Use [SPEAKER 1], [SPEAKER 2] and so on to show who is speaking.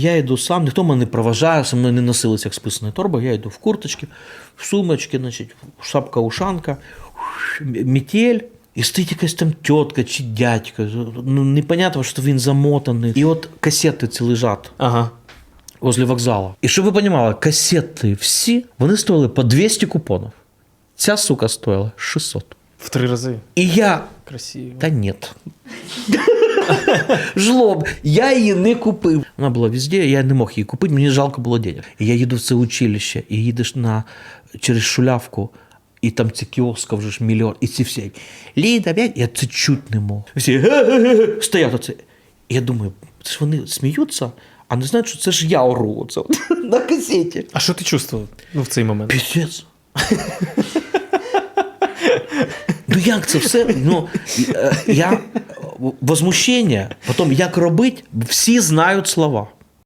[SPEAKER 1] Я йду сам, ніхто мене не проважає, со мною не носилися як списані торби. Я йду в курточці, в сумочці, значить, шапка-ушанка, метель. І стоїть якась там тітка чи дядька. Ну, непонятно, що він замотаний. І от касети ці лежать
[SPEAKER 2] Ага.
[SPEAKER 1] возле вокзала. І щоб ви розуміли, касети всі, вони стоїли по 200 купонів. Ця сука стоїла 600.
[SPEAKER 2] В три рази.
[SPEAKER 1] І я
[SPEAKER 2] Красиво.
[SPEAKER 1] Та ні. Жлоб, я її не купив. Вона була везде, я не мог її купити, мені жалко було денег. І я їду в це училище, і їдеш на, через шулявку, і там ці кіоска вже ж мільйон, і ці всі. Ліда, блядь, я це чуть не мог. Всі стоять оце. Я думаю, це ж вони сміються, а не знають, що це ж я ору оце на касеті.
[SPEAKER 2] А що ти чувствував ну, в цей момент?
[SPEAKER 1] Піздець. Ну як це все? Ну, е, я возмущення, потім як робити, всі знають слова.